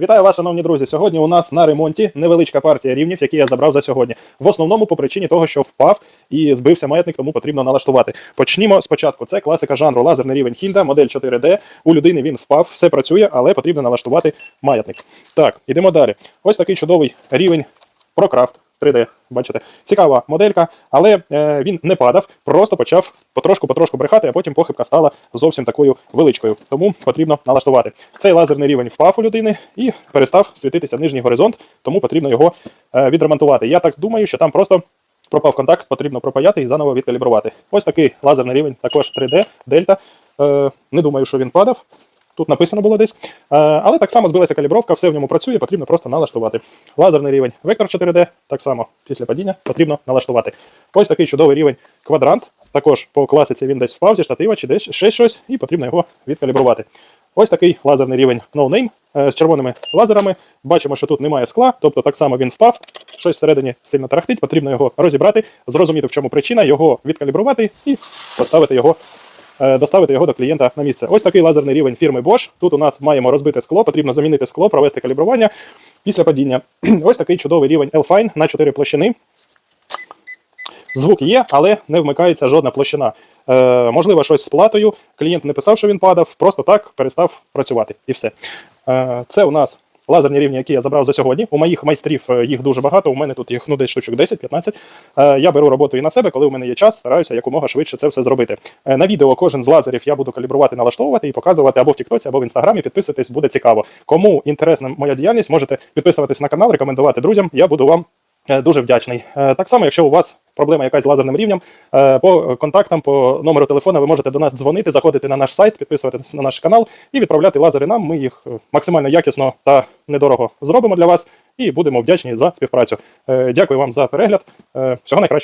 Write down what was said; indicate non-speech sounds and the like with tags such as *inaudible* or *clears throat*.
Вітаю вас, шановні друзі. Сьогодні у нас на ремонті невеличка партія рівнів, які я забрав за сьогодні. В основному по причині того, що впав і збився маятник, тому потрібно налаштувати. Почнімо спочатку. Це класика жанру лазерний рівень Хільда, модель 4D. У людини він впав, все працює, але потрібно налаштувати маятник. Так, ідемо далі. Ось такий чудовий рівень ProCraft 3D. Бачите, цікава моделька, але е, він не падав, просто почав потрошку-потрошку брехати, а потім похибка стала зовсім такою величкою. Тому потрібно налаштувати. Цей лазерний рівень впав у людини і перестав світитися нижній горизонт, тому потрібно його е, відремонтувати. Я так думаю, що там просто пропав контакт, потрібно пропаяти і заново відкалібрувати. Ось такий лазерний рівень, також 3D, дельта. Е, не думаю, що він падав. Тут написано було десь. Е, але так само збилася калібровка, все в ньому працює, потрібно просто налаштувати. Лазерний рівень вектор 4D, так само після падіння потрібно налаштувати. Ось такий чудовий рівень квадрант. Також по класиці він десь впав зі штатива чи десь ще щось, і потрібно його відкалібрувати. Ось такий лазерний рівень No е, з червоними лазерами. Бачимо, що тут немає скла, тобто так само він впав, щось всередині сильно тарахтить, потрібно його розібрати, зрозуміти, в чому причина, його відкалібрувати і поставити його доставити його до клієнта на місце. Ось такий лазерний рівень фірми Bosch. Тут у нас маємо розбите скло, потрібно замінити скло, провести калібрування після падіння. *clears throat* Ось такий чудовий рівень L-Fine на 4 площини. Звук є, але не вмикається жодна площина. Е, можливо, щось з платою. Клієнт не писав, що він падав, просто так перестав працювати. І все. Е, це у нас лазерні рівні, які я забрав за сьогодні. У моїх майстрів е, їх дуже багато. У мене тут їх ну, десь штучок 10-15. Е, я беру роботу і на себе, коли у мене є час, стараюся якомога швидше це все зробити. Е, на відео кожен з лазерів я буду калібрувати, налаштовувати і показувати або в Тіктоці, або в інстаграмі. Підписуйтесь, буде цікаво. Кому інтересна моя діяльність, можете підписуватись на канал, рекомендувати друзям. Я буду вам Дуже вдячний. Так само, якщо у вас проблема якась з лазерним рівнем, е, по контактам, по номеру телефона ви можете до нас дзвонити, заходити на наш сайт, підписуватися на наш канал і відправляти лазери нам. Ми їх е, максимально якісно та недорого зробимо для вас і будемо вдячні за співпрацю. Е, Дякую вам за перегляд. Всього найкращого.